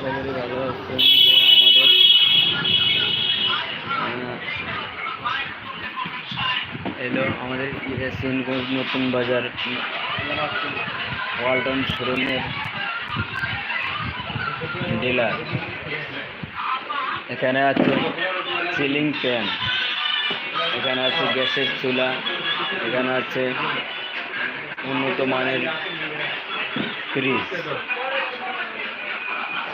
আশা করি ভালো আছেন আমাদের, এলো আমাদের ইয়াসিনগঞ্জ নতুন বাজার, ওয়ালটন শোরুমের ডিলার। এখানে আছে সিলিং ফ্যান, এখানে আছে গ্যাসের চুলা, এখানে আছে উন্নত মানের ফ্রিজ।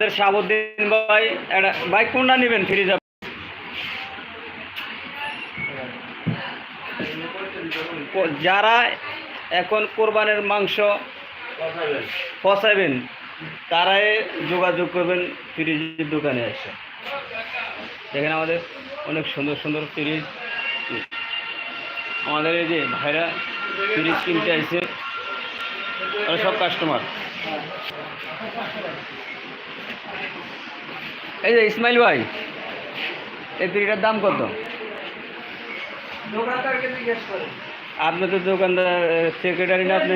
শাহাবুদ্দিন ভাই, একটা বাইক কোনটা নেবেন ফ্রিজ যারা এখন কোরবানের মাংস পচাইবেন তারাই যোগাযোগ করবেন ফ্রিজের দোকানে এসে। এখানে আমাদের অনেক সুন্দর সুন্দর ফ্রিজ। আমাদের এই যে ভাইরা ফ্রিজ কিনতে আসছে সব কাস্টমার এই যে ইসমাইল ভাই এই পিড়িটার দাম কত? আপনি তো দোকানদার সেক্রেটারি না আপনি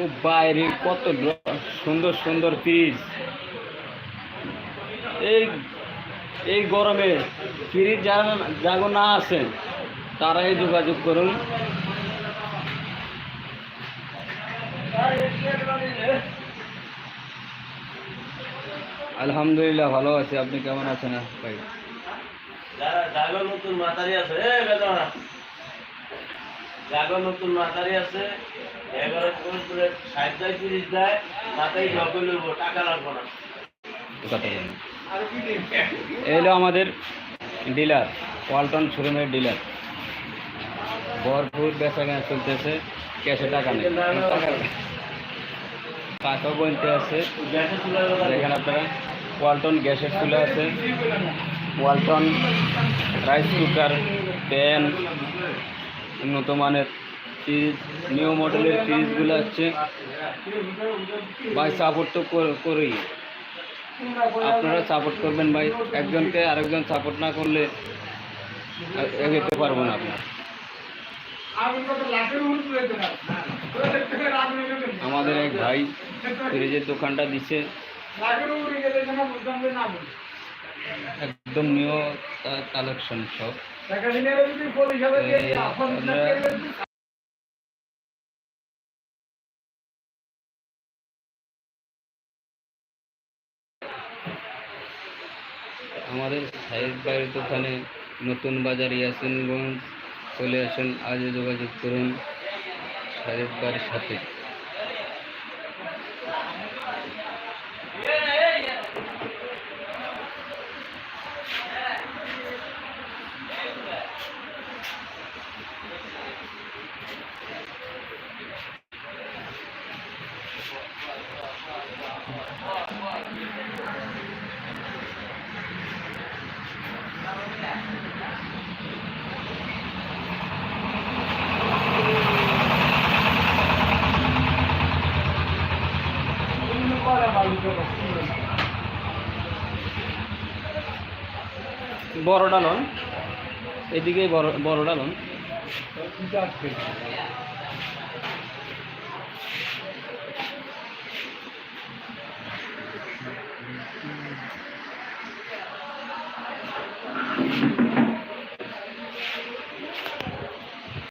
ও বাইরে কত সুন্দর সুন্দর ফ্রিজ এই এই গরমে ফ্রিজ যারা যাগো না আছেন তারাই যোগাযোগ করুন। আলহামদুলিল্লাহ, ভালো আছি। আপনি কেমন আছেন ভাই? নতুন মাতারি আছে নতুন মাতারি আছে এগারো করে করে ষাট দেয় তিরিশ দেয় মাথায় নকল লইব টাকা লাগবো না। কথা এই হলো আমাদের ডিলার ওয়ালটন শোরুমের ডিলার। ভরপুর বেচা কেনা চলতেছে ক্যাশে টাকা নেই। টাকাও বলতে আছে। দেখেন আপনারা ওয়ালটন গ্যাসের চুলা আছে। ওয়ালটন রাইস কুকার প্যান উন্নত মানের ফ্রিজ নিউ মডেলের ফ্রিজগুলো আছে ভাই সাপোর্ট তো কর- আপনারা সাপোর্ট করবেন ভাই। একজনকে আরেকজন সাপোর্ট না করলে এগোতে পারব না আপনার। আমাদের এক ভাই ফ্রিজের দোকানটা দিচ্ছে একদম নিউ কালেকশন সব আমাদের সাহেব বাড়ির দোকানে নতুন বাজার ইয়াসিনগঞ্জ চলে আসুন আজ যোগাযোগ করুন সাহেব বাড়ির সাথে। বড় ডালন। এদিকে বড় বড় ডালন।